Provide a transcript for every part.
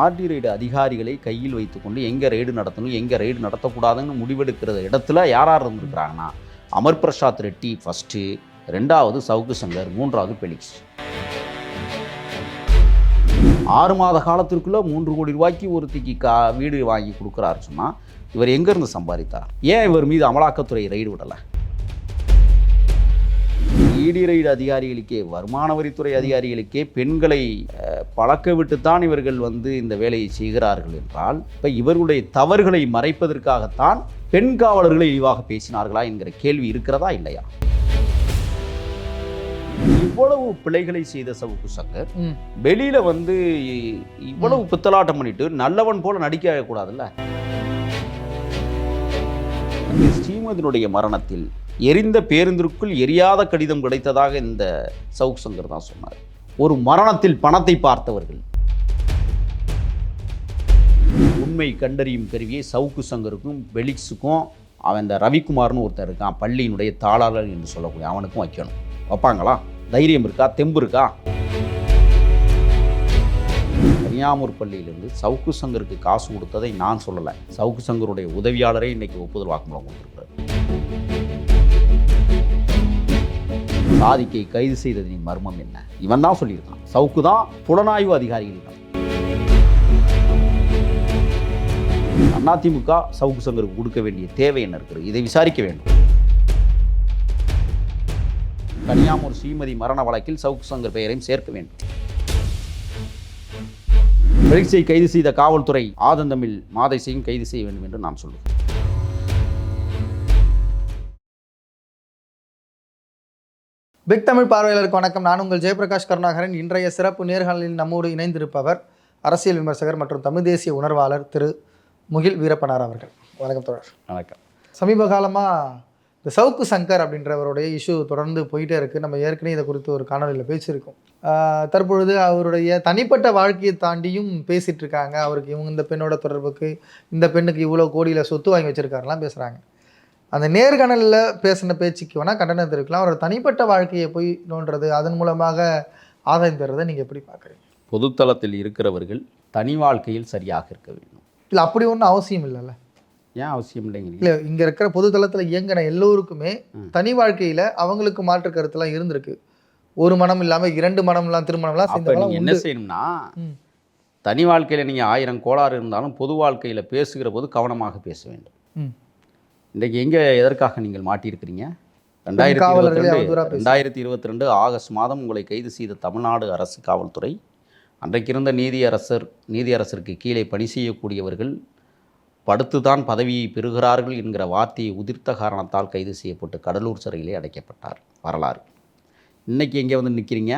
RT ride அதிகாரிகளை கையில் வைத்துக்கொண்டு எங்கே ரைடு நடத்தணும் எங்கே ரைடு நடத்தக்கூடாதுன்னு முடிவெடுக்கிற இடத்துல யார் யார் இருந்திருக்கிறாங்கன்னா அமர் பிரசாத் ரெட்டி ஃபஸ்ட்டு ரெண்டாவது சவுக்கு சங்கர் மூன்றாவது பெலிக்ஸ். ஆறு மாத காலத்திற்குள்ளே மூன்று கோடி ரூபாய்க்கு ஒருத்திக்கு கா வீடு வாங்கி கொடுக்குறாரு சொன்னால் இவர் எங்கேருந்து சம்பாதித்தார்? ஏன் இவர் மீது அமலாக்கத்துறை ரைடு விடலை? இடி ரைடு அதிகாரிகளுக்கே வருமான வரித்துறை அதிகாரிகளுக்கே பெண்களை பழக்க விட்டுத்தான் இவர்கள் வந்து இந்த வேலையை செய்கிறார்கள் என்றால் இப்போ இவர்களுடைய தவறுகளை மறைப்பதற்காகத்தான் பெண் காவலர்களை இழிவாக பேசினார்களா என்கிற கேள்வி இருக்கிறதா இல்லையா? இவ்வளவு பிழைகளை செய்த சவுக்கு சங்கர். வெளியில வந்து இவ்வளவு பித்தலாட்டம் பண்ணிட்டு நல்லவன் போல நடிக்க கூடாதுல்ல? ஸ்ரீமதியினுடைய மரணத்தில் எரிந்த பேருந்திற்குள் எரியாத கடிதம் கிடைத்ததாக இந்த சவுக் சங்கர் தான் சொன்னார். ஒரு மரணத்தில் பணத்தை பார்த்தவர்கள். உண்மை கண்டறியும் கருவியை சவுக்கு சங்கருக்கும் பெலிக்ஸுக்கும் அவன் இந்த ரவிக்குமார்னு ஒருத்தர் இருக்கான் பள்ளியினுடைய தாளாளர் என்று சொல்லக்கூடிய அவனுக்கும் வைக்கணும். வைப்பாங்களா? தைரியம் இருக்கா? தெம்பு இருக்கா? கன்னியாமூர் பள்ளியிலிருந்து சவுக்கு சங்கருக்கு காசு கொடுத்ததை நான் சொல்லலை. சவுக்கு சங்கருடைய உதவியாளரே இன்னைக்கு ஒப்புதல் வாக்குமூலம் கொடுத்துருக்காரு சாதிக்கை கைது செய்ததின் மர்மம் என்ன? இவன் தான் சொல்லியிருக்கான். சவுக்கு தான் புலனாய்வு அதிகாரிகளிடம் அதிமுக சவுக்கு சங்கருக்கு கொடுக்க வேண்டிய தேவை என்ன இருக்கிறது இதை விசாரிக்க வேண்டும். கன்னியாமூர் ஸ்ரீமதி மரண வழக்கில் சவுக்கு சங்கர் பெயரையும் சேர்க்க வேண்டும். பெரிக்ஸை கைது செய்த காவல்துறை ஆதந்தமில் மாதைசையும் கைது செய்ய வேண்டும் என்று நான் சொல்லுவேன் பிக் தமிழ் பார்வையாளருக்கு வணக்கம். நான் உங்கள் ஜெயபிரகாஷ் கருணாகரன். இன்றைய சிறப்பு நேர்காணலில் நம்மோடு இணைந்திருப்பவர் அரசியல் விமர்சகர் மற்றும் தமிழ் தேசிய உணர்வாளர் திரு முகில் வீரப்பனார் அவர்கள். வணக்கம் தோழர். வணக்கம். சமீப காலமாக இந்த சவுக்கு சங்கர் அப்படின்றவருடைய இஷ்யூ தொடர்ந்து போயிட்டே இருக்குது நம்ம ஏற்கனவே இதை குறித்து ஒரு காணொலியில் பேசியிருக்கோம். தற்பொழுது அவருடைய தனிப்பட்ட வாழ்க்கையை தாண்டியும் பேசிட்டு இருக்காங்க. அவருக்கு இவங்க இந்த பெண்ணோட தொடர்புக்கு இந்த பெண்ணுக்கு இவ்வளோ கோடியில் சொத்து வாங்கி வச்சிருக்காருலாம் பேசுகிறாங்க அந்த நேர்காணலில் பேசின பேச்சுக்கு வேணால் கண்டனம் தெரிவிக்கலாம். அவரோட தனிப்பட்ட வாழ்க்கையை போய் நோண்டுறது அதன் மூலமாக ஆதாயம் பெறுறதை நீங்கள் எப்படி பார்க்குறீங்க? பொதுத்தளத்தில் இருக்கிறவர்கள் தனி வாழ்க்கையில் சரியாக இருக்க வேண்டும். இல்லை அப்படி ஒன்றும் அவசியம் இல்லைல்ல. ஏன் அவசியம் இல்லைங்கிறீங்க? இல்லை இங்கே இருக்கிற பொதுத்தளத்தில் இயங்கின எல்லோருக்குமே. தனி வாழ்க்கையில் அவங்களுக்கு மாற்று கருத்துலாம் இருந்திருக்கு. ஒரு மனம் இல்லாமல் இரண்டு மனம் இல்லாமல் திருமணம்லாம் அப்போ நீங்கள் என்ன செய்யணும்னா. தனி வாழ்க்கையில் நீங்கள் ஆயிரம் கோளாறு இருந்தாலும் பொது வாழ்க்கையில் பேசுகிற போது கவனமாக பேச வேண்டும். இன்றைக்கு எங்கே எதற்காக நீங்கள் மாட்டியிருக்கிறீங்க? ரெண்டாயிரத்தி இருபத்தி ரெண்டு ரெண்டாயிரத்தி இருபத்தி ரெண்டு ஆகஸ்ட் மாதம் உங்களை கைது செய்த தமிழ்நாடு அரசு காவல்துறை. அன்றைக்கு இருந்த நீதியரசர் நீதியரசருக்கு கீழே பணி செய்யக்கூடியவர்கள் படுத்துதான் பதவியை பெறுகிறார்கள் என்கிற வார்த்தையை உதிர்த்த காரணத்தால் கைது செய்யப்பட்டு கடலூர் சிறையிலே அடைக்கப்பட்டார். வரலாறு. இன்னைக்கு எங்கே வந்து நிற்கிறீங்க?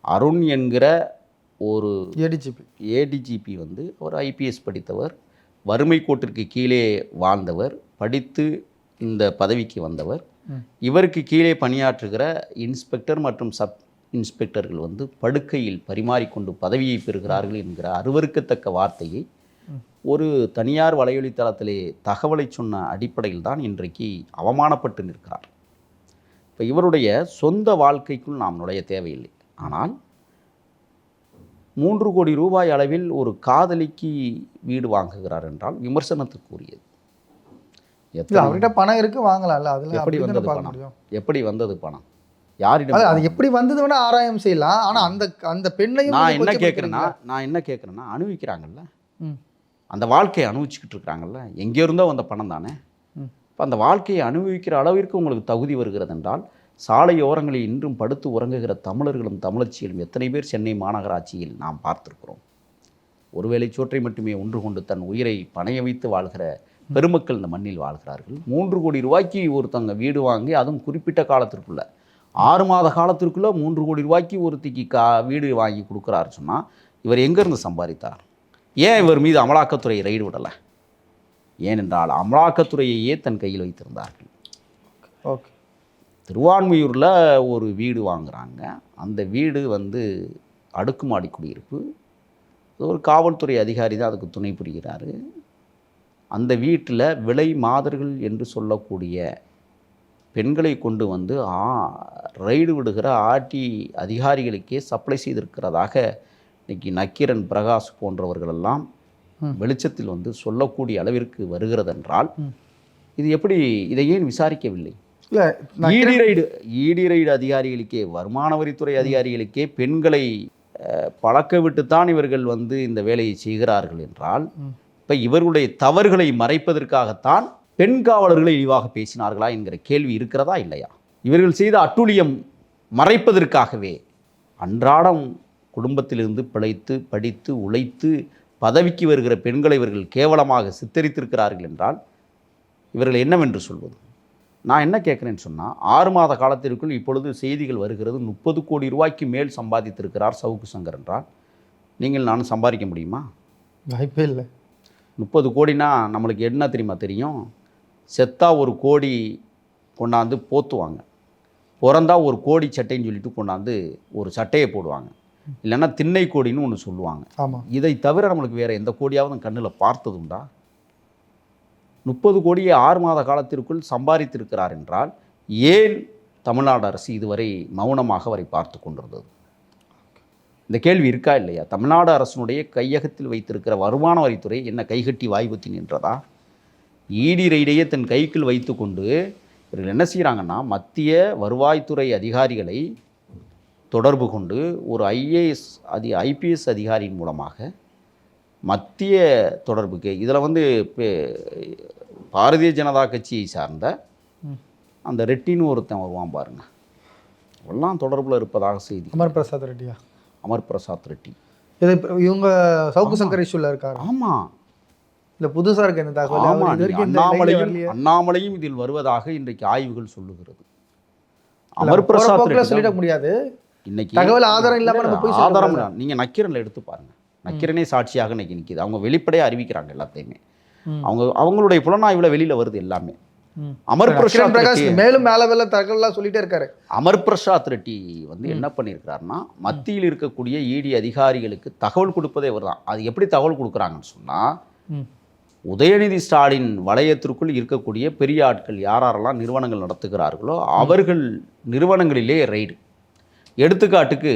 அருண் என்கிற ஒரு ஏடிஜிபி ஏடிஜிபி வந்து ஒரு ஐபிஎஸ் படித்தவர். வறுமை கோட்டிற்கு கீழே வாழ்ந்தவர் படித்து இந்த பதவிக்கு வந்தவர். இவருக்கு கீழே பணியாற்றுகிற இன்ஸ்பெக்டர் மற்றும் சப் இன்ஸ்பெக்டர்கள் வந்து படுக்கையில் பரிமாறிக்கொண்டு பதவியை பெறுகிறார்கள் என்கிற அருவருக்கத்தக்க வார்த்தையை. ஒரு தனியார் வலையொலித்தளத்திலே தகவலை சொன்ன அடிப்படையில் தான் இன்றைக்கு அவமானப்பட்டு நிற்கிறார் இப்போ இவருடைய சொந்த வாழ்க்கைக்குள் நாம் நுழைய தேவையில்லை ஆனால் மூன்று கோடி ரூபாய் அளவில் ஒரு காதலிக்கு வீடு வாங்குகிறார் என்றால் விமர்சனத்துக்குரியது அவர்கிட்ட பணம் இருக்கு வாங்கலாம்ல. அதில் எப்படி வந்தது பணம்? எப்படி வந்தது பணம்? யாரிடம் அது எப்படி வந்தது வேணா ஆராயம் செய்யலாம். ஆனா அந்த அந்த பெண்ணையும் நான் என்ன. கேட்குறேன்னா நான் என்ன கேட்குறேன்னா அனுபவிக்கிறாங்கல்ல. அந்த வாழ்க்கையை அனுபவிச்சுக்கிட்டு இருக்கிறாங்கல்ல எங்கே இருந்தோ வந்த பணம் தானே. இப்போ அந்த வாழ்க்கையை அனுபவிக்கிற அளவிற்கு உங்களுக்கு தகுதி வருகிறது என்றால் சாலையோரங்களில் இன்றும் படுத்து உறங்குகிற தமிழர்களும் தமிழச்சிகளும் எத்தனை பேர் சென்னை மாநகராட்சியில் நாம் பார்த்திருக்கிறோம்? ஒருவேளை சோற்றை மட்டுமே ஒன்று கொண்டு தன் உயிரை பணைய வைத்து வாழ்கிற பெருமக்கள் இந்த மண்ணில் வாழ்கிறார்கள். மூன்று கோடி ரூபாய்க்கு ஒருத்தங்க வீடு வாங்கி அதுவும் குறிப்பிட்ட காலத்திற்குள்ள ஆறு மாத காலத்திற்குள்ளே மூன்று கோடி ரூபாய்க்கு ஒருத்திக்கு கா வீடு வாங்கி கொடுக்குறாரு சொன்னால் இவர் எங்கேருந்து சம்பாதித்தார்? ஏன் இவர் மீது அமலாக்கத்துறை ரைடு விடலை? ஏனென்றால் அமலாக்கத்துறையையே தன் கையில் வைத்திருந்தார்கள். ஓகே. திருவான்மையூரில் ஒரு வீடு வாங்குறாங்க. அந்த வீடு வந்து அடுக்குமாடி குடியிருப்பு. ஒரு காவல்துறை அதிகாரி தான் அதுக்கு துணை புரிகிறாரு. அந்த வீட்டில் விலை மாதர்கள் என்று சொல்லக்கூடிய பெண்களை கொண்டு வந்து ஆ ரைடு விடுகிற ஆர்டி அதிகாரிகளுக்கே சப்ளை செய்திருக்கிறதாக இன்னைக்கு நக்கீரன் பிரகாஷ் போன்றவர்களெல்லாம். வெளிச்சத்தில் வந்து சொல்லக்கூடிய அளவிற்கு வருகிறதென்றால் இது எப்படி இதை ஏன் விசாரிக்கவில்லை? இல்லை ஈடி ரைடு. ஈடி ரைடு அதிகாரிகளுக்கே வருமான வரித்துறை அதிகாரிகளுக்கே பெண்களை பழக்க விட்டுத்தான் இவர்கள் வந்து இந்த வேலையை செய்கிறார்கள் என்றால். இப்போ இவர்களுடைய தவறுகளை மறைப்பதற்காகத்தான் பெண் காவலர்களை இழிவாக பேசினார்களா என்கிற கேள்வி இருக்கிறதா இல்லையா? இவர்கள் செய்த அட்டூழியம் மறைப்பதற்காகவே அன்றாடம் குடும்பத்திலிருந்து பிழைத்து படித்து உழைத்து பதவிக்கு வருகிற பெண்களை இவர்கள் கேவலமாக சித்தரித்திருக்கிறார்கள் என்றால் இவர்கள் என்னவென்று சொல்வது? நான் என்ன கேட்குறேன்னு சொன்னால் ஆறு மாத காலத்திற்குள் இப்பொழுது செய்திகள் வருகிறது. முப்பது கோடி ரூபாய்க்கு மேல் சம்பாதித்திருக்கிறார் சவுக்கு சங்கர் என்றால் நீங்கள் நானும் சம்பாதிக்க முடியுமா? வாய்ப்பே இல்லை. முப்பது கோடினா நம்மளுக்கு என்ன தெரியுமா தெரியும்? செத்தா ஒரு கோடி கொண்டாந்து போத்துவாங்க. பிறந்தா ஒரு கோடி சட்டைன்னு சொல்லிட்டு கொண்டாந்து ஒரு சட்டையை போடுவாங்க. இல்லைன்னா திண்ணை கோடின்னு ஒன்று சொல்லுவாங்க. ஆமாம் இதை தவிர நம்மளுக்கு வேறு எந்த கோடியாவது கண்ணில் பார்த்ததுண்டா? முப்பது கோடியை ஆறு மாத காலத்திற்குள் சம்பாதித்திருக்கிறார் என்றால் ஏன் தமிழ்நாடு அரசு இதுவரை மௌனமாக அவரை பார்த்து கொண்டிருந்தது? இந்த கேள்வி இருக்கா இல்லையா? தமிழ்நாடு அரசினுடைய கையகத்தில் வைத்திருக்கிற வருமான வரித்துறை என்ன கைகட்டி வாய்வுத்தி நின்றதா? ஈடி ரைடையே தன் கைக்குள் வைத்துக்கொண்டு இவர்கள் என்ன செய்கிறாங்கன்னா மத்திய வருவாய்த்துறை அதிகாரிகளை தொடர்பு கொண்டு ஒரு ஐஏஎஸ் அதி ஐபிஎஸ் அதிகாரியின் மூலமாக மத்திய தொடர்புக்கு இதில் வந்து பாரதிய ஜனதா கட்சியை சார்ந்த. அந்த ரெட்டின்னு ஒருத்தன் வருவான் பாருங்க. எல்லாம் தொடர்பில் இருப்பதாக செய்தி. அமர் பிரசாத் ரெட்டியா? அமர் பிரசாத் ரெட்டி. இது இவங்க சவுக்கு சங்கர் இஷ்யூல இருக்காரு. ஆமாம் இல்ல புதுசா இருக்கு இந்த தகவல். ஆமா இந்த அண்ணாமலையும். அண்ணாமலையும் இதில் வருவதாக இன்றைக்கு ஆய்வுகள் சொல்லுகிறது. அமர் பிரசாத் சொல்லிட முடியாது. இன்னைக்கு தகவல் ஆதாரம் இல்லாம நம்ம போய் ஆதாரம் சொல்லக்கூடாது. இல்ல. நீங்க நக்கீரன்ல எடுத்து பாருங்க. நக்கீரனே சாட்சியாக இன்னைக்கு நிக்குது. அவங்க வெளிப்படையா அறிவிக்கிறாங்க எல்லாத்தையுமே. அவங்க அவங்களுடைய புலனாய்வுல வெளியில வருது எல்லாமே. அமர் பிரசாத் பிரகாஷ் மேலும் மேல மேல தகவல்லாம் சொல்லிட்டே இருக்காரு. அமர் பிரசாத் ரெட்டி வந்து என்ன பண்ணியிருக்கிறாருன்னா மத்தியில் இருக்கக்கூடிய இடி அதிகாரிகளுக்கு தகவல் கொடுப்பதே இவர் தான். அது எப்படி தகவல் கொடுக்குறாங்கன்னு சொன்னா. உதயநிதி ஸ்டாலின் வளையத்திற்குள் இருக்கக்கூடிய பெரிய ஆட்கள் யார் யாரெல்லாம் நிறுவனங்கள் நடத்துகிறார்களோ அவர்கள் நிறுவனங்களிலே ரைடு எடுத்துக்காட்டுக்கு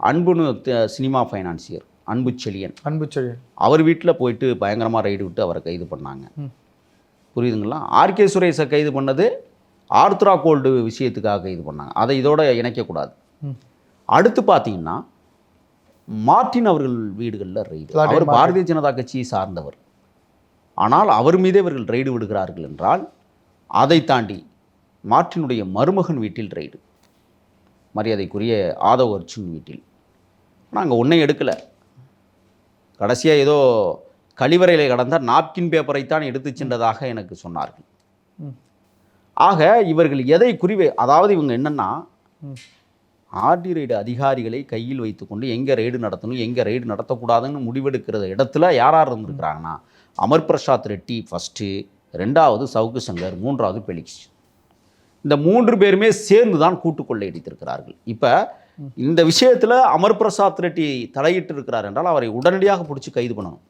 அன்புன்னு த- சினிமா ஃபைனான்சியர் அன்பு செழியன். அன்பு செழியன். அவர் வீட்டில் போயிட்டு பயங்கரமாக ரைடு விட்டு அவரை கைது பண்ணாங்க. புரியுதுங்களா? ஆர்கே சுரேஷை கைது பண்ணது ஆர்த்ரா கோல்டு விஷயத்துக்காக கைது பண்ணாங்க. அதை இதோட இணைக்கக்கூடாது. அடுத்து பார்த்தீங்கன்னா மார்ட்டின் அவர்கள் வீடுகளில் ரைடு அவர். பாரதிய ஜனதா கட்சியை சார்ந்தவர். ஆனால் அவர் மீதே இவர்கள் ரைடு விடுகிறார்கள் என்றால் அதை தாண்டி மார்ட்டினுடைய மருமகன் வீட்டில் ரைடு மரியாதைக்குரிய ஆதவ் அர்ஜுன் வீட்டில். ஆனால் அங்கே ஒன்றையும் எடுக்கலை. கடைசியாக ஏதோ கழிவறையில் கடந்த நாப்கின் பேப்பரை தான் எடுத்து சென்றதாக எனக்கு சொன்னார்கள். ஆக இவர்கள் எதை குறிவை அதாவது இவங்க என்னன்னா. ஆர்டி ரைடு அதிகாரிகளை கையில் வைத்துக்கொண்டு எங்கே ரைடு நடத்தணும் எங்கே ரைடு நடத்தக்கூடாதுன்னு முடிவெடுக்கிற இடத்துல யார் யார் இருந்திருக்கிறாங்கன்னா அமர் பிரசாத் ரெட்டி ஃபஸ்ட்டு ரெண்டாவது சவுக்கு சங்கர் மூன்றாவது பெலிக்ஸ் இந்த மூன்று பேருமே சேர்ந்து தான் கூட்டு கொள்ளையடித்திருக்கிறார்கள் இப்போ இந்த விஷயத்தில் அமர் பிரசாத் ரெட்டி தலையிட்டு இருக்கிறார் என்றால் அவரை உடனடியாக பிடிச்சி கைது பண்ணணும்.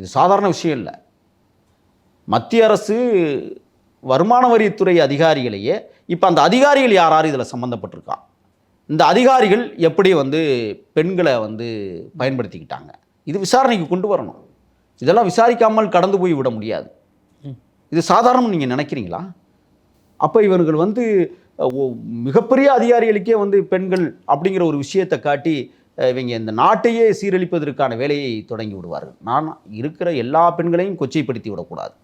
இது சாதாரண விஷயம் இல்லை. மத்திய அரசு வருமான வரித்துறை அதிகாரிகளையே இப்போ அந்த அதிகாரிகள் யார் யார் இதில் சம்மந்தப்பட்டிருக்கா இந்த அதிகாரிகள் எப்படி வந்து பெண்களை வந்து பயன்படுத்திக்கிட்டாங்க? இது விசாரணைக்கு கொண்டு வரணும். இதெல்லாம் விசாரிக்காமல் கடந்து போய் விட முடியாது. இது சாதாரணம் நீங்கள் நினைக்கிறீங்களா? அப்போ இவர்கள் வந்து மிகப்பெரிய அதிகாரிகளுக்கே வந்து பெண்கள் அப்படிங்கிற ஒரு விஷயத்தை காட்டி இவங்க இந்த நாட்டையே சீரழிப்பதற்கான வேலையை தொடங்கி விடுவார்கள். நான் இருக்கிற எல்லா பெண்களையும் கொச்சைப்படுத்தி விடக்கூடாது.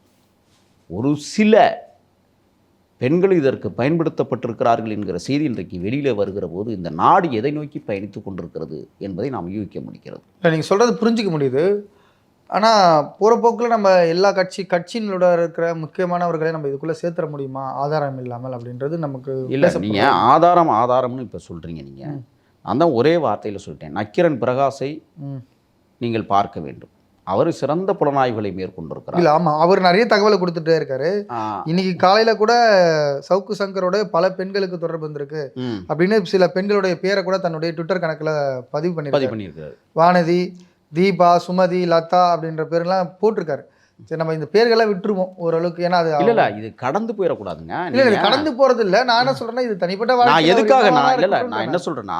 ஒரு சில பெண்கள் இதற்கு பயன்படுத்தப்பட்டிருக்கிறார்கள் என்கிற செய்தி இன்றைக்கு வெளியில் வருகிற போது இந்த நாடு எதை நோக்கி பயணித்து கொண்டிருக்கிறது என்பதை நாம் யூகிக்க முடிகிறது. நீங்கள் சொல்கிறது புரிஞ்சுக்க முடியுது. ஆனால் போகிற போக்கில் நம்ம எல்லா கட்சி கட்சியினோட இருக்கிற முக்கியமானவர்களை நம்ம இதுக்குள்ளே சேர்த்துற முடியுமா? ஆதாரம் இல்லாமல் அப்படின்றது நமக்கு இல்லை. நீங்கள் ஆதாரம் ஆதாரம்னு இப்போ சொல்கிறீங்க நீங்கள். நான் தான் ஒரே வார்த்தையில் சொல்லிட்டேன். நக்கிரன் பிரகாஷை. நீங்கள் பார்க்க வேண்டும். அவர் சிறந்த புலனாய்வுகளை மேற்கொண்டிருக்கிறார். இல்லை ஆமாம் அவர் நிறைய தகவலை கொடுத்துட்டே இருக்காரு. இன்னைக்கு காலையில் கூட சவுக்கு சங்கரோட பல பெண்களுக்கு தொடர்பு வந்திருக்கு. அப்படின்னு சில பெண்களுடைய பேரை கூட தன்னுடைய ட்விட்டர் கணக்கில் பதிவு பதிவு பண்ணியிருக்காரு பண்ணியிருக்காரு. வானதி தீபா சுமதி லதா அப்படின்ற பேர்லாம் போட்டிருக்காரு. சரி நம்ம இந்த பேர்களெல்லாம் விட்டுருவோம் ஓரளவுக்கு. ஏன்னா அது இல்ல இது கடந்து போயிடக்கூடாதுங்க. இல்ல இல்ல கடந்து போறது இல்ல நான் என்ன சொல்றேன்னா இது தனிப்பட்ட நான் எதுக்காக நான் இல்ல நான் என்ன சொல்றேன்னா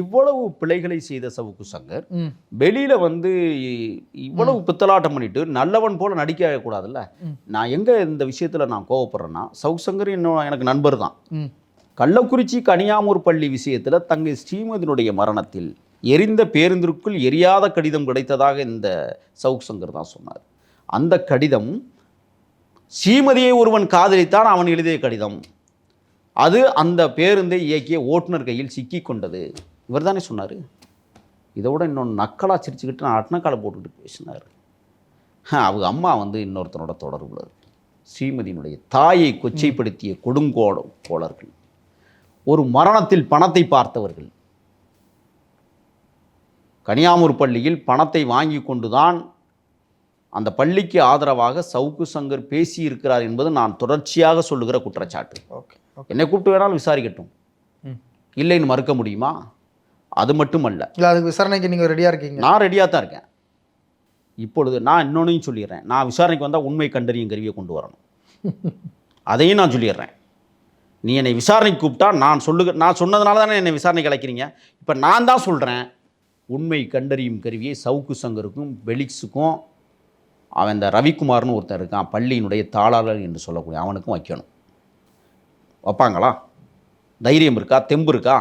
இவ்வளவு பிழைகளை செய்த சவுக்கு சங்கர் வெளியில வந்து இவ்வளவு பித்தலாட்டம் பண்ணிட்டு நல்லவன் போல நடிக்க கூடாதுல்ல. நான் எங்க இந்த விஷயத்துல நான் கோவப்படுறேன்னா சவுக் சங்கர் இன்னும் எனக்கு நண்பர் தான். கள்ளக்குறிச்சி கனியாமூர் பள்ளி விஷயத்துல தங்கை ஸ்ரீமதியினுடைய மரணத்தில் எரிந்த பேருந்திற்குள் எரியாத கடிதம் கிடைத்ததாக இந்த சவுக் சங்கர் தான் சொன்னார். அந்த கடிதம் ஸ்ரீமதியை ஒருவன் காதலித்தான் அவன் எழுதிய கடிதம். அது அந்த பேருந்தை இயக்கிய ஓட்டுநர் கையில் சிக்கி கொண்டது. இவர் தானே சொன்னார். இதோட இன்னொன்று நக்கலாக சிரிச்சுக்கிட்டு நான் அட்னக்காலை போட்டுக்கிட்டு பேசினார். அவங்க அம்மா வந்து இன்னொருத்தனோட தொடர்புல ஸ்ரீமதியினுடைய தாயை கொச்சைப்படுத்திய கொடுங்கோட கோளர்கள். ஒரு மரணத்தில் பணத்தை பார்த்தவர்கள். கனியாமூர் பள்ளியில் பணத்தை வாங்கி கொண்டுதான் அந்த பள்ளிக்கு ஆதரவாக சவுக்கு சங்கர் பேசியிருக்கிறார் என்பது நான் தொடர்ச்சியாக சொல்லுகிற குற்றச்சாட்டு. என்னை கூப்பிட்டு வேணாலும் விசாரிக்கட்டும். இல்லைன்னு மறுக்க முடியுமா? அது மட்டுமல்ல. இல்ல அதுக்கு விசாரணைக்கு நீங்க ரெடியா இருக்கீங்க? நான் ரெடியாக தான் இருக்கேன். இப்பொழுது நான் இன்னொன்னையும் சொல்லிடுறேன். நான் விசாரணைக்கு வந்தால் உண்மை கண்டறியும் கருவியை கொண்டு வரணும். அதையும் நான் சொல்லிடுறேன். நீ என்னை விசாரணைக்கு கூப்பிட்டா நான் சொல்லுக நான் சொன்னதுனால தானே என்னை விசாரணைக்கு அழைக்கிறீங்க. இப்போ நான் தான் சொல்கிறேன் உண்மை கண்டறியும் கருவியை சவுக்கு சங்கருக்கும் பெலிக்ஸுக்கும் அவன் இந்த ரவிக்குமார்னு ஒருத்தன் இருக்கான் பள்ளியினுடைய தாளாளர் என்று சொல்லக்கூடிய அவனுக்கும் வைக்கணும். வைப்பாங்களா? தைரியம் இருக்கா? தெம்பு இருக்கா?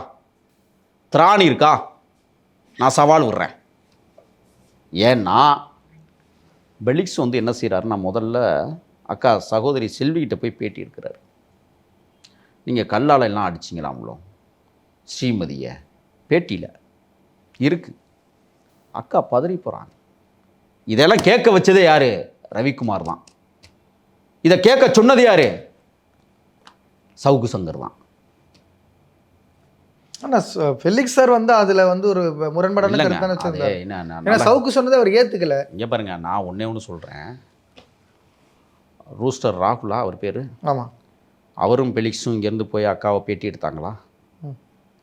திராணி இருக்கா? நான் சவால் விடுறேன். ஏன்னா பெலிக்ஸ் வந்து என்ன செய்கிறாருன்னா முதல்ல அக்கா சகோதரி செல்விகிட்ட போய் பேட்டி இருக்கிறார் நீங்கள் கல்லால் எல்லாம் அடிச்சிங்களாம்ளோ ஸ்ரீமதியை. பேட்டியில். இருக்கு. அக்கா பதறி போகிறாங்க இதெல்லாம் கேட்க வச்சதே யாரு? ரவிக்குமார் தான். இதை கேட்க சொன்னது யாரு? சவுக்கு சங்கர் தான். ஆனா ச- ஃபெலிக்ஸ் சார் வந்து அதுல வந்து ஒரு முரண்பாடான ஏன்னா சவுக்கு சொன்னதை அவர் ஏத்துக்கல. இங்கே பாருங்க நான் ஒன்றே ஒன்று சொல்கிறேன் ரூஸ்டர் ராகுலா அவர் பேர்? ஆமா. அவரும் பெலிக்ஸும் இங்கேருந்து போய் அக்காவை பேட்டி எடுத்தாங்களா.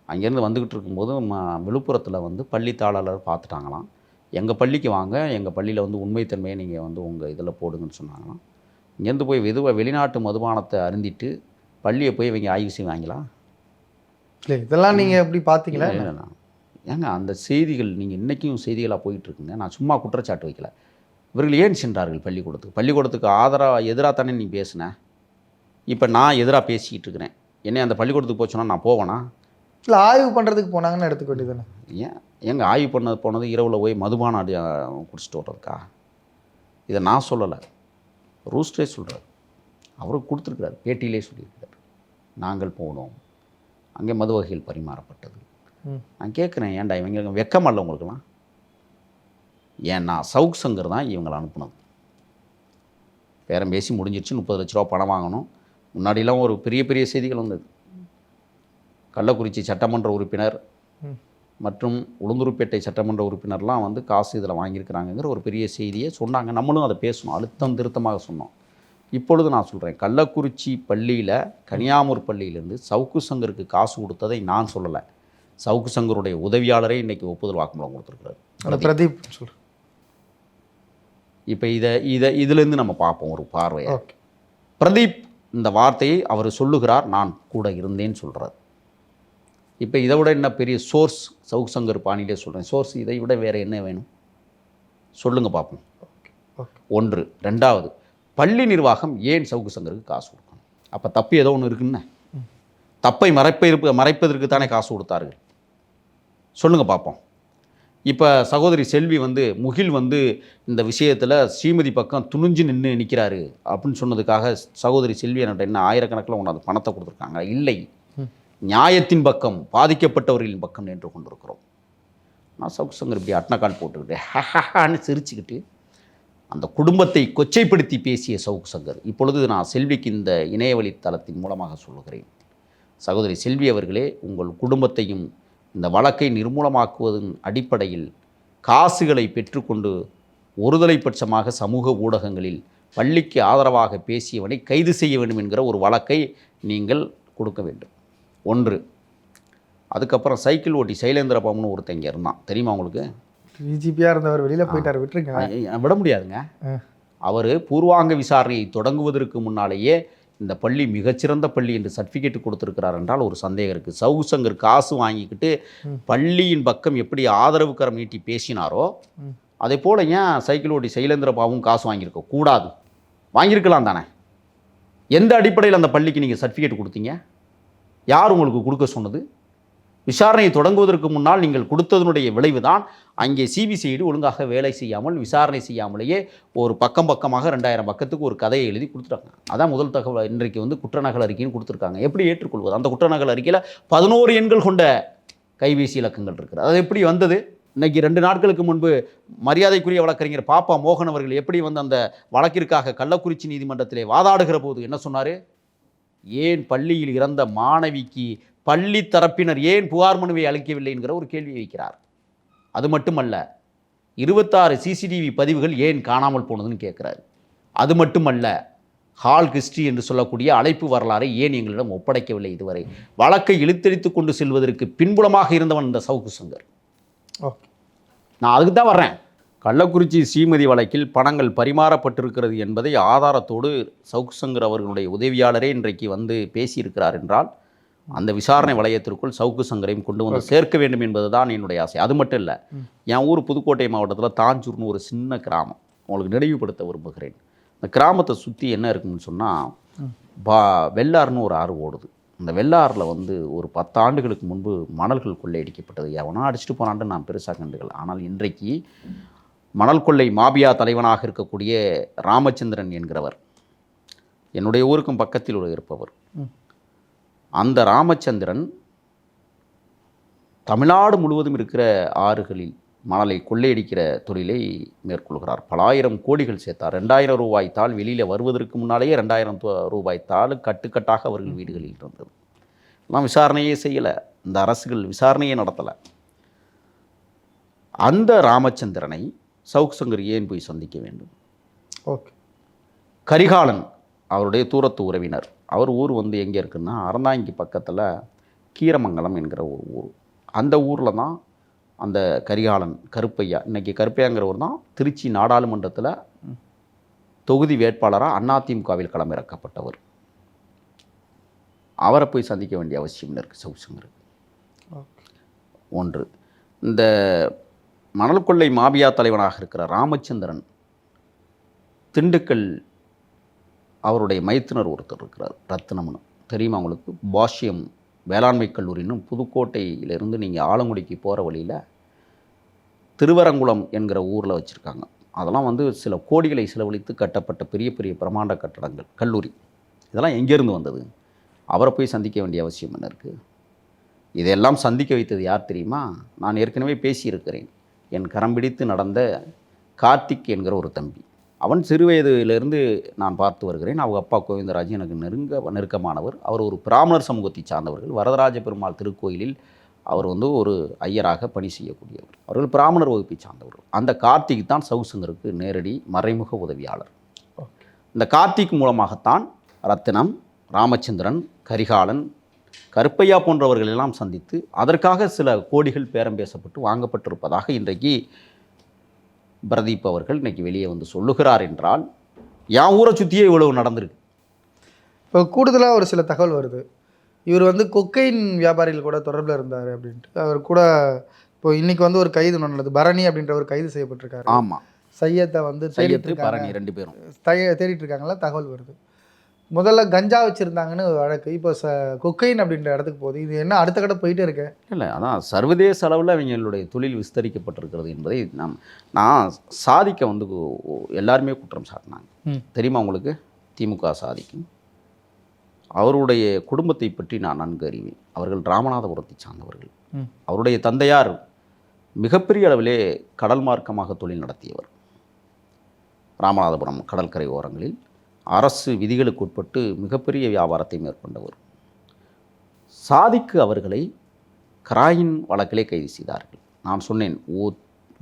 அங்கேருந்து வந்துக்கிட்டு இருக்கும்போது ம விழுப்புரத்தில் வந்து பள்ளி தாளாளர் பார்த்துட்டாங்களாம் எங்கள் பள்ளிக்கு வாங்க எங்கள் பள்ளியில் வந்து உண்மைத்தன்மையை நீங்கள் வந்து உங்கள் இதில் போடுங்கன்னு சொன்னாங்களாம். இங்கேருந்து போய் வெதுவ வெளிநாட்டு மதுபானத்தை அருந்திட்டு பள்ளியை போய் இவங்க ஆய்வு செய்வாங்களா இல்ல இதெல்லாம் நீங்க எப்படி பாத்தீங்களா? இல்லை, இல்லை. ஏங்க அந்த செய்திகள் நீங்கள் இன்றைக்கும் செய்திகளாக போயிட்டு இருக்குங்க. நான் சும்மா குற்றச்சாட்டு வைக்கல. இவர்கள் ஏன் சென்றார்கள் பள்ளிக்கூடத்துக்கு? பள்ளிக்கூடத்துக்கு ஆதரவாக எதிராக தானே நீ பேசுன? இப்போ நான் எதிராக பேசிக்கிட்டு இருக்கிறேன். என்னை அந்த பள்ளிக்கூடத்துக்கு போச்சோன்னா நான் போவேனா? இல்ல ஆய்வு பண்றதுக்கு போனாங்கன்னு எடுத்துக்க வேண்டியதுதானே? ஏன்? எங்க ஆய்வு பண்ணது போனது இரவில் போய் மதுபானம் அடி குடிச்சிட்டு வர்றதுக்கா? இதை நான் சொல்லலை. ரூஸ்டே சொல்கிறார் அவருக்கு கொடுத்துருக்கிறார். பேட்டியிலே சொல்லியிருக்கிறார். நாங்கள் போனோம். அங்கே மது வகைகள் பரிமாறப்பட்டது. நான் கேட்குறேன் ஏன்டா இவங்களுக்கு வெக்கமல்ல உங்களுக்குலாம் ஏன்னா சவுக் சங்கர் தான் இவங்களை அனுப்புனது. பேரம் பேசி முடிஞ்சிருச்சு. முப்பது லட்ச ரூபா பணம் வாங்கணும். முன்னாடிலாம் ஒரு பெரிய பெரிய செய்திகள் வந்தது. கள்ளக்குறிச்சி சட்டமன்ற உறுப்பினர். மற்றும் உளுந்தூர்பேட்டை சட்டமன்ற உறுப்பினர்லாம் வந்து காசு இதில் வாங்கியிருக்கிறாங்கங்கிற ஒரு பெரிய செய்தியை சொன்னாங்க. நம்மளும் அதை பேசணும். அழுத்தம் திருத்தமாக சொன்னோம். இப்பொழுது நான் சொல்கிறேன் கள்ளக்குறிச்சி பள்ளியில் கனியாமூர் பள்ளியிலேருந்து சவுக்கு சங்கருக்கு காசு கொடுத்ததை நான் சொல்லலை. சவுக்கு சங்கருடைய உதவியாளரே இன்னைக்கு ஒப்புதல் வாக்குமூலம் கொடுத்துருக்குறாரு. பிரதீப் சொல்றேன். இப்போ இதை இதை இதுலேருந்து நம்ம பார்ப்போம் ஒரு பார்வையை. பிரதீப் இந்த வார்த்தையை அவர் சொல்லுகிறார். நான் கூட இருந்தேன்னு சொல்கிறார் இப்போ இதை விட என்ன பெரிய சோர்ஸ் சவுக் சங்கர் பாணியிலே சொல்கிறேன் சோர்ஸ் இதை விட வேறு என்ன வேணும்? சொல்லுங்க பார்ப்போம் ஒன்று. ரெண்டாவது பள்ளி நிர்வாகம் ஏன் சவுக்கு சங்கருக்கு காசு கொடுக்கணும்? அப்போ தப்பு ஏதோ ஒன்று இருக்குன்னு. தப்பை மறைப்ப மறைப்பதற்கு தானே காசு கொடுத்தார்கள். சொல்லுங்க பார்ப்போம் இப்போ சகோதரி செல்வி வந்து முகில் வந்து இந்த விஷயத்தில் ஸ்ரீமதி பக்கம் துணிஞ்சு நின்று நிற்கிறாரு அப்படின்னு சொன்னதுக்காக சகோதரி செல்வி என்கிட்ட என்ன ஆயிரக்கணக்கில் ஒன்று அது பணத்தை கொடுத்துருக்காங்க இல்லை. நியாயத்தின் பக்கம் பாதிக்கப்பட்டவர்களின் பக்கம் நின்று கொண்டிருக்கிறோம். நான் சவுக்கு சங்கர் இப்படி அட்னக்கால் போட்டுக்கிட்டு ஹஹஹான்னு சிரிச்சுக்கிட்டு அந்த குடும்பத்தை கொச்சைப்படுத்தி பேசிய சவுக்கு சங்கர் இப்பொழுது நான் செல்விக்கு இந்த இணையவழி தளத்தின் மூலமாக சொல்லுகிறேன். சகோதரி செல்வி அவர்களே உங்கள் குடும்பத்தையும் இந்த வழக்கை நிர்மூலமாக்குவதன் அடிப்படையில் காசுகளை பெற்றுக்கொண்டு ஒருதலை பட்சமாக சமூக ஊடகங்களில் பள்ளிக்கு ஆதரவாக பேசியவனை கைது செய்ய வேண்டும் என்கிற ஒரு வழக்கை நீங்கள் கொடுக்க வேண்டும். ஒன்று. அதுக்கப்புறம் சைக்கிள் ஓட்டி சைலேந்திர பாம்புன்னு ஒருத்தன் இங்கே இருந்தான். தெரியுமா உங்களுக்கு? டிஜிபியா இருந்தவர் வெளியில போயிட்டாரு விட்டுருங்க. விட முடியாதுங்க. அவர் பூர்வாங்க விசாரணையை தொடங்குவதற்கு முன்னாலேயே இந்த பள்ளி மிகச்சிறந்த பள்ளி என்று சர்டிஃபிகேட் கொடுத்துருக்கிறார் என்றால் ஒரு சந்தேகம் இருக்குது சவுகு சங்கர் காசு வாங்கிக்கிட்டு. பள்ளியின் பக்கம் எப்படி ஆதரவு கரம் நீட்டி பேசினாரோ. அதே போல் ஏன் சைக்கிள் ஓட்டி சைலேந்திர பாபுவும் காசு வாங்கியிருக்க கூடாது? வாங்கியிருக்கலாம் தானே? எந்த அடிப்படையில் அந்த பள்ளிக்கு நீங்கள் சர்டிஃபிகேட் கொடுத்தீங்க? யார் உங்களுக்கு கொடுக்க சொன்னது? விசாரணையை தொடங்குவதற்கு முன்னால் நீங்கள் கொடுத்ததனுடைய விளைவு தான் அங்கே சிபிசிஐடி ஒழுங்காக வேலை செய்யாமல் விசாரணை செய்யாமலேயே ஒரு பக்கம் பக்கமாக ரெண்டாயிரம் பக்கத்துக்கு ஒரு கதையை எழுதி கொடுத்துட்டாங்க. அதான் முதல் தகவல். இன்றைக்கு வந்து குற்றநகல் அறிக்கைன்னு கொடுத்துருக்காங்க. எப்படி ஏற்றுக்கொள்வது? அந்த குற்றநகல் அறிக்கையில் பதினோரு எண்கள் கொண்ட கைபேசி இலக்கங்கள் இருக்குது. அது எப்படி வந்தது? இன்றைக்கி ரெண்டு நாட்களுக்கு முன்பு மரியாதைக்குரிய வழக்கறிஞர் பாப்பா மோகன் அவர்கள் எப்படி வந்து அந்த வழக்கிற்காக கள்ளக்குறிச்சி நீதிமன்றத்திலே வாதாடுகிற போது என்ன சொன்னார்? ஏன் பள்ளியில் இறந்த மாணவிக்கு பள்ளி தரப்பினர் ஏன் புகார் மனுவை அளிக்கவில்லை என்கிற ஒரு கேள்வியை வைக்கிறார். அது மட்டுமல்ல இருபத்தாறு சிசிடிவி பதிவுகள் ஏன் காணாமல் போனதுன்னு கேட்குறாரு. அது மட்டுமல்ல ஹால் ஹிஸ்ட்ரி என்று சொல்லக்கூடிய அழைப்பு வரலாறை ஏன் எங்களிடம் ஒப்படைக்கவில்லை இதுவரை? வழக்கை இழுத்தடித்து கொண்டு செல்வதற்கு பின்புலமாக இருந்தவன் இந்த சவுக்கு சங்கர் ஓகே. நான் அதுக்கு தான் வர்றேன். கள்ளக்குறிச்சி ஸ்ரீமதி வழக்கில் பணங்கள் பரிமாறப்பட்டிருக்கிறது என்பதை ஆதாரத்தோடு சவுக்கு சங்கர் அவர்களுடைய உதவியாளரே இன்றைக்கு வந்து பேசியிருக்கிறார் என்றால் அந்த விசாரணை வளையத்திற்குள் சவுக்கு சங்கரையும் கொண்டு வந்து சேர்க்க வேண்டும் என்பதுதான் என்னுடைய ஆசை. அது மட்டும் இல்லை. என் ஊர் புதுக்கோட்டை மாவட்டத்தில் தாஞ்சூர்னு ஒரு சின்ன கிராமம். உங்களுக்கு நினைவுபடுத்த விரும்புகிறேன். இந்த கிராமத்தை சுற்றி என்ன இருக்குன்னு சொன்னால். பா வெள்ளாறுன்னு ஒரு ஆறு ஓடுது. அந்த வெள்ளாறில் வந்து ஒரு பத்து ஆண்டுகளுக்கு முன்பு மணல்கள் கொள்ளையடிக்கப்பட்டது. எவனா அடிச்சுட்டு போனான்னு நான் பெருசாக கண்டுக்கல. ஆனால் இன்றைக்கு மணல் கொள்ளை மாபியா தலைவனாக இருக்கக்கூடிய ராமச்சந்திரன் என்கிறவர். என்னுடைய ஊருக்கும் பக்கத்தில் இருப்பவர். அந்த ராமச்சந்திரன் தமிழ்நாடு முழுவதும் இருக்கிற ஆறுகளில் மணலை கொள்ளையடிக்கிற தொழிலை மேற்கொள்கிறார். பல ஆயிரம் கோடிகள் சேர்த்தார். ரெண்டாயிரம் ரூபாய் தாள் வெளியில் வருவதற்கு முன்னாலேயே ரெண்டாயிரம் ரூபாய் தாள் கட்டுக்கட்டாக அவர்கள் வீடுகளில் இருந்தது. எல்லாம் விசாரணையே செய்யலை. இந்த அரசுகள் விசாரணையே நடத்தலை. அந்த ராமச்சந்திரனை சவுக் சங்கர் ஏன் போய் சந்திக்க வேண்டும்? ஓகே. கரிகாலன் அவருடைய தூரத்து உறவினர். அவர் ஊர் வந்து எங்கே இருக்குன்னா அறந்தாங்கி பக்கத்தில் கீரமங்கலம் என்கிற ஒரு ஊர். அந்த ஊரில் தான் அந்த கரிகாலன் கருப்பையா இன்னைக்கு கருப்பையாங்கிறவர் தான் திருச்சி நாடாளுமன்றத்தில் தொகுதி வேட்பாளராக அதிமுகவில் களமிறக்கப்பட்டவர். அவரை போய் சந்திக்க வேண்டிய அவசியம் இருக்குது சவுசங்கருக்கு ஒன்று இந்த மணல் கொள்ளை மாபியா தலைவனாக இருக்கிற ராமச்சந்திரன் திண்டுக்கல் அவருடைய மைத்தினர் ஒருத்தர் இருக்கிறார் ரத்னம்னு தெரியுமா உங்களுக்கு? பாஷ்யம் வேளாண்மை கல்லூரின்னு புதுக்கோட்டையிலிருந்து நீங்கள் ஆலங்குடிக்கு போகிற வழியில் திருவரங்குளம் என்கிற ஊரில் வச்சுருக்காங்க. அதெல்லாம் வந்து சில கோடிகளை செலவழித்து கட்டப்பட்ட பெரிய பெரிய பிரமாண்ட கட்டடங்கள் கல்லூரி. இதெல்லாம் எங்கேருந்து வந்தது? அவரை போய் சந்திக்க வேண்டிய அவசியம் என்ன இருக்குது இதையெல்லாம் சந்திக்க வைத்தது யார் தெரியுமா? நான் ஏற்கனவே பேசியிருக்கிறேன். என் கரம் பிடித்து நடந்த கார்த்திக் என்கிற ஒரு தம்பி. அவன் சிறுவயதிலிருந்து நான் பார்த்து வருகிறேன். அவங்க அப்பா கோவிந்தராஜ் எனக்கு நெருங்க நெருக்கமானவர். அவர் ஒரு பிராமணர் சமூகத்தை சார்ந்தவர்கள். வரதராஜ பெருமாள் திருக்கோயிலில் அவர் வந்து ஒரு ஐயராக பணி செய்யக்கூடியவர். அவர்கள் பிராமணர் வகுப்பை சார்ந்தவர் அந்த கார்த்திக் தான் சவுசங்கருக்கு நேரடி மறைமுக உதவியாளர். இந்த கார்த்திக் மூலமாகத்தான் ரத்தினம் ராமச்சந்திரன் கரிகாலன் கருப்பையா போன்றவர்கள் எல்லாம் சந்தித்து அதற்காக சில கோடிகள் பேரம் பேசப்பட்டு வாங்கப்பட்டிருப்பதாக இன்றைக்கு பிரதீப் அவர்கள் இன்னைக்கு வெளியே வந்து சொல்லுகிறார் என்றால் என் ஊரை சுற்றியே இவ்வளவு நடந்திருக்கு? இப்போ கூடுதலாக ஒரு சில தகவல் வருது. இவர் வந்து கொக்கைன் வியாபாரிகள் கூட தொடர்பில் இருந்தார் அப்படின்ட்டு. அவர் கூட இப்போ இன்னைக்கு வந்து ஒரு கைது நடந்தது. பரணி அப்படின்ற ஒரு கைது செய்யப்பட்டிருக்காரு. ஆமாம் சையத்தை வந்து சையத்து. பரணி ரெண்டு பேரும். தேடிட்டு இருக்காங்களா தகவல் வருது. முதல்ல கஞ்சா வச்சுருந்தாங்கன்னு ஒரு வழக்கு. இப்போ ச கொக்கைன் அப்படின்ற இடத்துக்கு போகுது. இது என்ன அடுத்த கடை போயிட்டே இருக்கேன் இல்லை அதான் சர்வதேச அளவில் அவங்களுடைய தொழில் விஸ்தரிக்கப்பட்டிருக்கிறது என்பதை நாம் நான் சாதிக்க வந்து எல்லாருமே குற்றம் சாட்டினாங்க. தெரியுமா உங்களுக்கு? திமுக சாதிக்கும். அவருடைய குடும்பத்தை பற்றி நான் நன்கு அறிவேன். அவர்கள் ராமநாதபுரத்தை சார்ந்தவர்கள். அவருடைய தந்தையார் மிகப்பெரிய அளவிலே கடல் மார்க்கமாக தொழில் நடத்தியவர். ராமநாதபுரம் கடற்கரை ஓரங்களில். அரசு விதிகளுக்கு உட்பட்டு மிகப்பெரிய வியாபாரத்தை மேற்கொண்டவர். சாதிக்கு அவர்களை கிராயின் வழக்கிலே கைது செய்தார்கள். நான் சொன்னேன் "ஒ-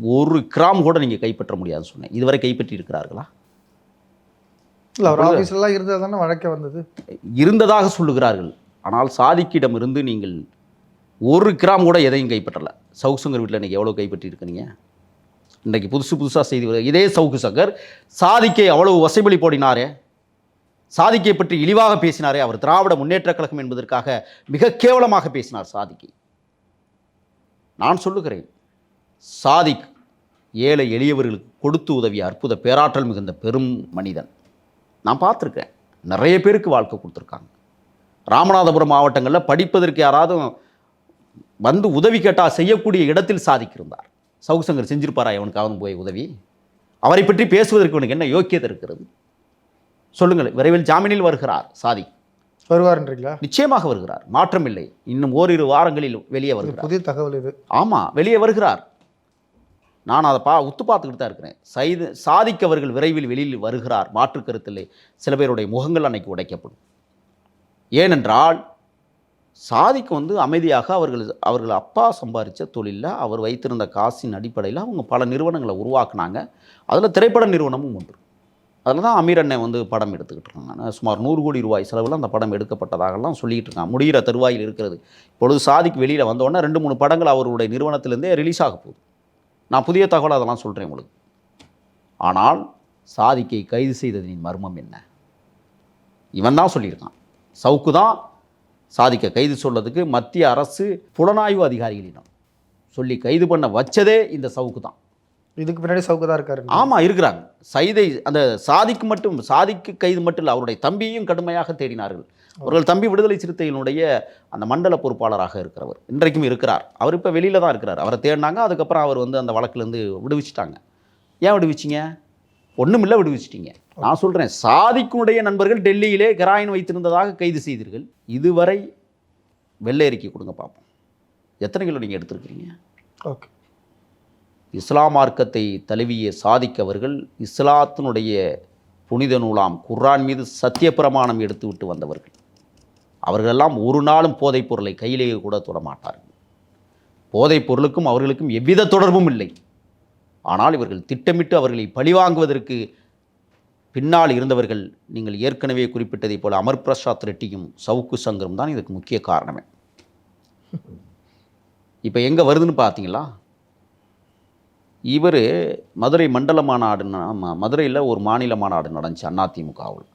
ஒரு கிராம் கூட நீங்கள் கைப்பற்ற முடியாதுன்னு சொன்னேன். இதுவரை கைப்பற்றி இருக்கிறார்களா இல்லை அவர் ஆஃபீஸ்லாம் இருந்தால் தானே வழக்கே வந்தது. இருந்ததாக சொல்லுகிறார்கள். ஆனால் சாதிக்கிடமிருந்து நீங்கள் ஒரு கிராம் கூட எதையும் கைப்பற்றலை. சவுசங்கர் வீட்டில் நீங்கள் எவ்வளோ கைப்பற்றி இருக்கிறீங்க இன்றைக்கு புதுசு புதுசாக செய்தி வருது இதே சவுக்கு சங்கர் சாதிக்கை அவ்வளவு வசைபலி போடினாரே. சாதிக்கை பற்றி இழிவாக பேசினாரே அவர். திராவிட முன்னேற்றக் கழகம் என்பதற்காக மிக கேவலமாக பேசினார் சாதிக்கை. நான் சொல்லுகிறேன் சாதிக் ஏழை எளியவர்களுக்கு கொடுத்து உதவிய அற்புத பேராற்றல் மிகுந்த பெரும் மனிதன். நான் பார்த்துருக்கேன் நிறைய பேருக்கு வாழ்க்கை கொடுத்துருக்காங்க. ராமநாதபுரம் மாவட்டங்களில் படிப்பதற்கு யாராவது வந்து உதவி கேட்டால் செய்யக்கூடிய இடத்தில் சாதிக்கிருந்தார் சவுசங்கர் செஞ்சிருப்பாரா எவனுக்காவது போய் உதவி? அவரை பற்றி பேசுவதற்கு இவனுக்கு என்ன யோக்கியதை இருக்கிறது? சொல்லுங்கள் விரைவில் ஜாமீனில் வருகிறார் சாதி. வருவாருன்றீங்களா? நிச்சயமாக வருகிறார். மாற்றமில்லை. இன்னும் ஓரிரு வாரங்களில் வெளியே வருகிறார். புதிய தகவல் இது. ஆமாம் வெளியே வருகிறார். நான் அதை பா உத்து பார்த்துக்கிட்டு தான் இருக்கிறேன். சைது சாதிக்கவர்கள் விரைவில் வெளியில் வருகிறார். மாற்று கருத்தில்லை. சில பேருடைய முகங்கள் அன்னைக்கு உடைக்கப்படும். ஏனென்றால் சாதிக்கு வந்து அமைதியாக அவர்கள் அவர்கள் அப்பா சம்பாதிச்ச தொழிலில் அவர் வைத்திருந்த காசின் அடிப்படையில் அவங்க பல நிறுவனங்களை உருவாக்குனாங்க. அதில் திரைப்பட நிறுவனமும் ஒன்று. அதில் தான் அமீர் அண்ணன் வந்து படம் எடுத்துக்கிட்டு இருக்காங்க சுமார் நூறு கோடி ரூபாய் செலவில் அந்த படம் எடுக்கப்பட்டதாகலாம் சொல்லிகிட்டு இருக்காங்க. முடிகிற தருவாயில் இருக்கிறது. இப்பொழுது சாதிக்கு வெளியில் வந்தோடனே ரெண்டு மூணு படங்கள் அவருடைய நிறுவனத்திலேருந்தே ரிலீஸ் ஆக போகுது. நான் புதிய தகவல் அதெல்லாம் சொல்கிறேன் உங்களுக்கு. ஆனால் சாதிக்கை கைது செய்ததின் மர்மம் என்ன? இவன் தான் சொல்லியிருக்கான். சவுக்கு தான் சாதிக்க கைது சொல்லதுக்கு மத்திய அரசு புலனாய்வு அதிகாரிகளிடம் சொல்லி கைது பண்ண வச்சதே இந்த சவுக்கு தான். இதுக்கு பின்னாடி சவுக்கு தான் இருக்காரு. ஆமாம் இருக்கிறாங்க. சைதை அந்த சாதிக்கு மட்டும் சாதிக்கு கைது மட்டும் இல்லை அவருடைய தம்பியையும் கடுமையாக தேடினார்கள். அவர்கள் தம்பி விடுதலை சிறுத்தைகளுடைய அந்த மண்டல பொறுப்பாளராக இருக்கிறவர். இன்றைக்கும் இருக்கிறார். அவர் இப்போ வெளியில் தான் இருக்கிறார். அவரை தேடினாங்க அதுக்கப்புறம் அவர் வந்து அந்த வழக்குலேருந்து விடுவிச்சிட்டாங்க. ஏன் விடுவிச்சிங்க? ஒன்றுமில்லை விடுவிச்சிட்டீங்க. நான் சொல்கிறேன் சாதிக்குடைய நண்பர்கள் டெல்லியிலே கெராயின் வைத்திருந்ததாக கைது செய்தீர்கள். இதுவரை வெள்ளை அறிக்கை கொடுங்க பார்ப்போம் எத்தனை கிலோ நீங்கள் எடுத்திருக்கிறீங்க? ஓகே. இஸ்லாம் மார்க்கத்தை தழுவிய சாதிக்கவர்கள் இஸ்லாத்தினுடைய புனித நூலாம் குர்ரான் மீது சத்திய பிரமாணம் எடுத்து விட்டு வந்தவர்கள். அவர்களெல்லாம் ஒரு நாளும் போதைப் பொருளை கையிலேயே கூட தொடமாட்டார்கள். போதைப் பொருளுக்கும் அவர்களுக்கும் எவ்வித தொடர்பும் இல்லை. ஆனால் இவர்கள் திட்டமிட்டு அவர்களை பழிவாங்குவதற்கு பின்னால் இருந்தவர்கள் நீங்கள் ஏற்கனவே குறிப்பிட்டதைப் போல் அமர் பிரசாத் ரெட்டியும் சவுக்கு சங்கரும் தான் இதுக்கு முக்கிய காரணமே. இப்போ எங்கே வருதுன்னு பார்த்தீங்களா? இவர் மதுரை மண்டல மாநாடு மதுரையில் ஒரு மாநில மாநாடு நடந்துச்சு அதிமுகவில்.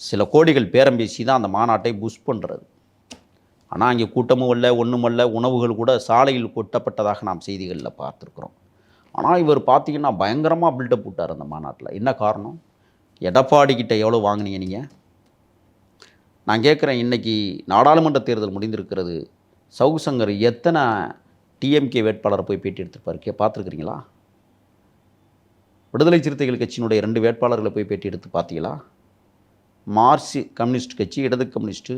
சில கோடிகள் பேரம் பேசி தான் அந்த மாநாட்டை புஷ் பண்ணுறது ஆனால் அங்கே கூட்டமும் இல்லை ஒன்றும் இல்லை உணவுகள் கூட சாலையில் கொட்டப்பட்டதாக நாம் செய்திகளில் பார்த்துருக்குறோம். ஆனால் இவர் பார்த்தீங்கன்னா பயங்கரமாக பில்டப் விட்டார் அந்த மாநாட்டில். என்ன காரணம்? எடப்பாடி கிட்ட எவ்வளோ வாங்கினீங்க நீங்கள் நான் கேட்குறேன் இன்னைக்கு நாடாளுமன்ற தேர்தல் முடிந்திருக்கிறது சவுசங்கர் எத்தனை டிஎம்கே வேட்பாளரை போய் பேட்டி எடுத்திருப்பார். கே பார்த்துருக்குறீங்களா? விடுதலை சிறுத்தைகள் கட்சியினுடைய ரெண்டு வேட்பாளர்களை போய் பேட்டி எடுத்து பார்த்தீங்களா? மார்க்சி கம்யூனிஸ்ட் கட்சி இடது கம்யூனிஸ்ட்டு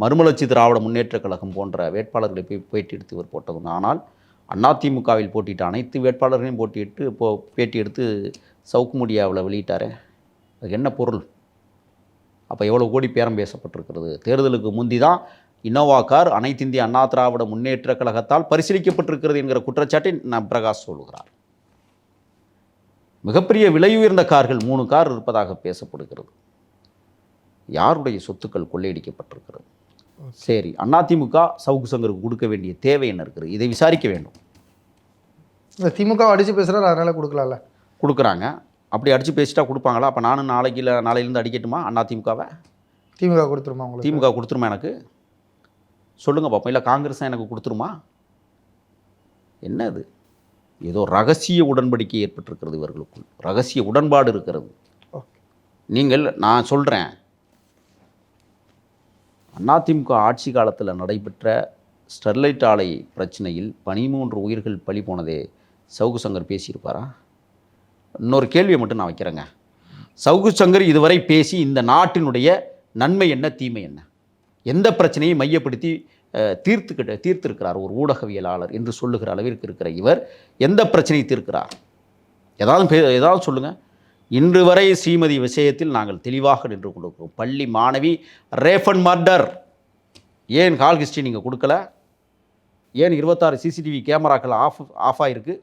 மறுமலர்ச்சி திராவிட முன்னேற்றக் கழகம் போன்ற வேட்பாளர்களை போய் பேட்டி எடுத்து இவர் போட்டதுங்க ஆனால் அதிமுகவில் போட்டியிட்ட அனைத்து வேட்பாளர்களையும் போட்டியிட்டு இப்போ பேட்டி எடுத்து சவுக்கு மீடியாவில் வெளியிட்டாரே. அது என்ன பொருள்? அப்போ எவ்வளோ கோடி பேரம் பேசப்பட்டிருக்கிறது? தேர்தலுக்கு முந்தி தான் இன்னோவா கார் அனைத்து இந்திய அண்ணா திராவிட முன்னேற்றக் கழகத்தால் பரிசீலிக்கப்பட்டிருக்கிறது என்கிற குற்றச்சாட்டை நான் பிரகாஷ் சொல்கிறார் மிகப்பெரிய விலையுயர்ந்த கார்கள் மூணு கார் இருப்பதாக பேசப்படுகிறது. யாருடைய சொத்துக்கள் கொள்ளையடிக்கப்பட்டிருக்கிறது? சரி அதிமுக சவுக்கு சங்கருக்கு கொடுக்க வேண்டிய தேவை என்ன இருக்குது? இதை விசாரிக்க வேண்டும். திமுக அடிச்சு பேசுறாரு அதனால கொடுக்கலாம்ல. கொடுக்குறாங்க. அப்படி அடித்து பேசிட்டா கொடுப்பாங்களா? அப்போ நானும் நாளைக்கு இல்லை நாளையிலேருந்து அடிக்கட்டுமா அதிமுகவை திமுக கொடுத்துருமா உங்களுக்கு? திமுக கொடுத்துருமா எனக்கு? சொல்லுங்கள் பார்ப்போம் இல்லை காங்கிரஸ் எனக்கு கொடுத்துருமா? என்ன இது ஏதோ ரகசிய உடன்படிக்கை ஏற்பட்டிருக்கிறது இவர்களுக்குள். ரகசிய உடன்பாடு இருக்கிறது. நீங்கள் நான் சொல்கிறேன் அதிமுக ஆட்சி காலத்தில் நடைபெற்ற ஸ்டெர்லைட் ஆலை பிரச்சனையில் பதிமூன்று உயிர்கள் பலி போனதே சவுகு சங்கர் பேசியிருப்பாரா? இன்னொரு கேள்வியை மட்டும் நான் வைக்கிறேங்க. சவுகு சங்கர் இதுவரை பேசி இந்த நாட்டினுடைய நன்மை என்ன தீமை என்ன? எந்த பிரச்சனையும் மையப்படுத்தி தீர்த்துக்கிட்ட தீர்த்திருக்கிறார் ஒரு ஊடகவியலாளர் என்று சொல்லுகிற அளவிற்கு இருக்கிற இவர் எந்த பிரச்சனையை தீர்க்கிறார். ஏதாவது ஏதாவது சொல்லுங்கள் இன்று வரை ஸ்ரீமதி விஷயத்தில் நாங்கள் தெளிவாக நின்று கொண்டிருக்கிறோம். பள்ளி மாணவி ரேஃபன் மர்டர். ஏன் கால் ஹிஸ்ட்ரி நீங்கள் கொடுக்கல? ஏன் இருபத்தாறு சிசிடிவி கேமராக்கள் ஆஃப் ஆஃப் ஆகிருக்கு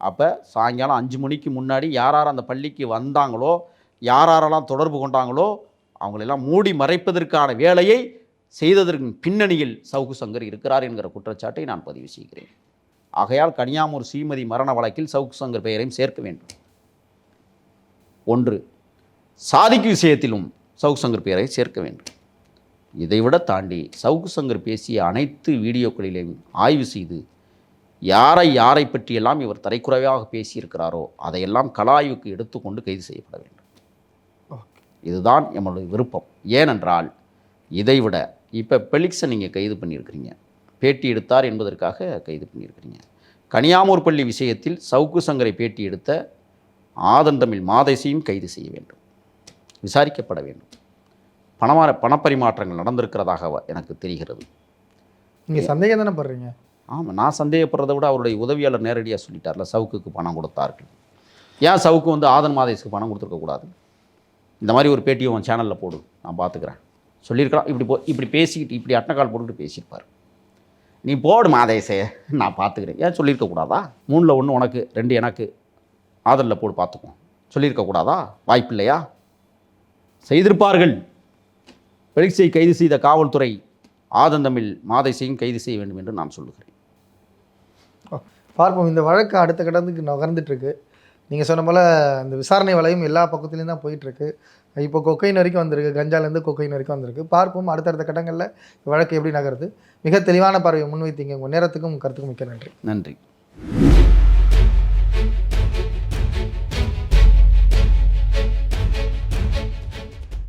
அப்போ சாயங்காலம் அஞ்சு மணிக்கு முன்னாடி யார் யார் அந்த பள்ளிக்கு வந்தாங்களோ யார் யாரெல்லாம் தொடர்பு கொண்டாங்களோ அவங்களெல்லாம் மூடி மறைப்பதற்கான வேலையை செய்ததற்கு பின்னணியில் சவுக்கு சங்கர் இருக்கிறார் என்கிற குற்றச்சாட்டை நான் பதிவு செய்கிறேன். ஆகையால் கனியாமூர் ஸ்ரீமதி மரண வழக்கில் சவுக்கு சங்கர் பெயரையும் சேர்க்க வேண்டும். ஒன்று சாதிக்கு விஷயத்திலும் சவுக்கு சங்கர் பெயரை சேர்க்க வேண்டும். இதைவிட தாண்டி சவுக்கு சங்கர் பேசிய அனைத்து வீடியோக்களிலையும் ஆய்வு செய்து யாரை யாரை பற்றியெல்லாம் இவர் தரைக்குறைவாக பேசியிருக்கிறாரோ அதையெல்லாம் கலாய்வுக்கு எடுத்துக்கொண்டு கைது செய்யப்பட வேண்டும். இதுதான் எங்களுடைய விருப்பம். ஏனென்றால் இதைவிட இப்போ பெலிக்ஸை நீங்கள் கைது பண்ணியிருக்கிறீங்க. பேட்டி எடுத்தார் என்பதற்காக கைது பண்ணியிருக்கிறீங்க. கனியாமூர் பள்ளி விஷயத்தில் சவுக்கு சங்கரை பேட்டி எடுத்த ஆதண்டமிழ் மாதேசியும் கைது செய்ய வேண்டும். விசாரிக்கப்பட வேண்டும். பணமா பணப்பரிமாற்றங்கள் நடந்திருக்கிறதாக எனக்கு தெரிகிறது. நீங்கள் சந்தேகம் தானே படுறீங்க? ஆமாம் நான் சந்தேகப்படுறதை விட அவருடைய உதவியாளர் நேரடியாக சொல்லிட்டார்ல சவுக்குக்கு பணம் கொடுத்தார்கள். ஏன் சவுக்கு வந்து ஆதன் மாதேஷுக்கு பணம் கொடுத்துருக்கக்கூடாது இந்த மாதிரி ஒரு பேட்டியை உன் சேனலில் போடு நான் பார்த்துக்கிறேன். சொல்லியிருக்கலாம். இப்படி போ இப்படி பேசிக்கிட்டு இப்படி அட்டக்கால் போட்டுட்டு பேசியிருப்பார். நீ போடு மாதேசே நான் பார்த்துக்கிறேன். ஏன் சொல்லியிருக்கக்கூடாதா மூணில் ஒன்று உனக்கு ரெண்டு எனக்கு. ஆதரில் போடு பார்த்துக்குவோம் சொல்லியிருக்கக்கூடாதா வாய்ப்பு வாய்ப்பில்லையா செய்திருப்பார்கள். பெலிக்ஸை கைது செய்த காவல்துறை ஆதந்தமிழ் மாதேசையும் கைது செய்ய வேண்டும் என்று நான் சொல்லுகிறேன். பார்ப்போம். இந்த வழக்கு அடுத்த கடந்துக்கு நகர்ந்துட்டுருக்கு நீங்கள் சொன்ன போல் அந்த விசாரணை வலையும் எல்லா பக்கத்துலேயும் தான் போயிட்டுருக்கு. இப்போ கொக்கைன் வரைக்கும் வந்திருக்கு. கஞ்சாலேருந்து கொக்கைன் வரைக்கும் வந்திருக்கு. பார்ப்போம் அடுத்தடுத்த கட்டங்களில் வழக்கு எப்படி நகருது. மிக தெளிவான பார்வையை முன்வைத்தீங்க. உங்கள் நேரத்துக்கும் உங்கள் கருத்துக்கும் மிக்க நன்றி. நன்றி.